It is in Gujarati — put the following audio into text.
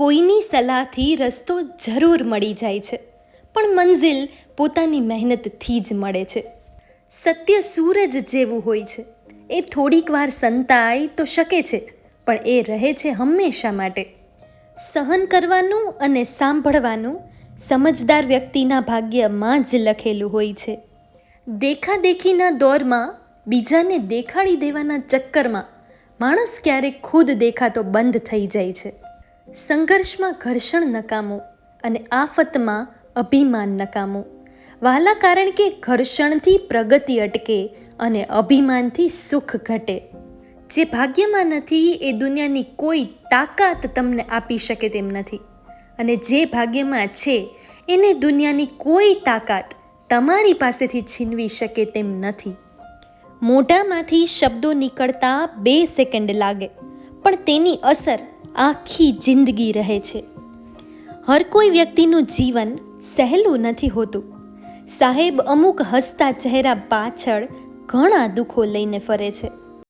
કોઈની સલાહથી રસ્તો જરૂર મળી જાય છે. પણ મંઝિલ પોતાની મહેનતથી જ મળે છે. સત્ય સૂરજ જેવું હોય છે. એ થોડીક વાર સંતાય તો શકે છે, પણ એ રહે છે હંમેશા માટે. સહન કરવાનું અને સાંભળવાનું સમજદાર વ્યક્તિના ભાગ્યમાં જ લખેલું હોય છે. દેખાદેખીના દોરમાં બીજાને દેખાડી દેવાના ચક્કરમાં માણસ ક્યારેક ખુદ દેખાતો બંધ થઈ જાય છે. સંઘર્ષમાં ઘર્ષણ નકામું અને આફતમાં અભિમાન નકામું. વહાલા કારણ કે ઘર્ષણથી પ્રગતિ અટકે અને અભિમાનથી સુખ ઘટે. જે ભાગ્યમાં નથી, એ દુનિયાની કોઈ તાકાત તમને આપી શકે તેમ નથી. અને જે ભાગ્યમાં છે, એને દુનિયાની કોઈ તાકાત તમારી પાસેથી છીનવી શકે તેમ નથી. મોઢામાંથી શબ્દો નીકળતા બે સેકન્ડ લાગે, પણ તેની અસર આખી જિંદગી રહે છે. હર કોઈ વ્યક્તિનું જીવન સહેલું નથી હોતું. સાહેબ અમુક હસતા ચહેરા પાછળ ઘણા દુઃખો લઈને ફરે છે.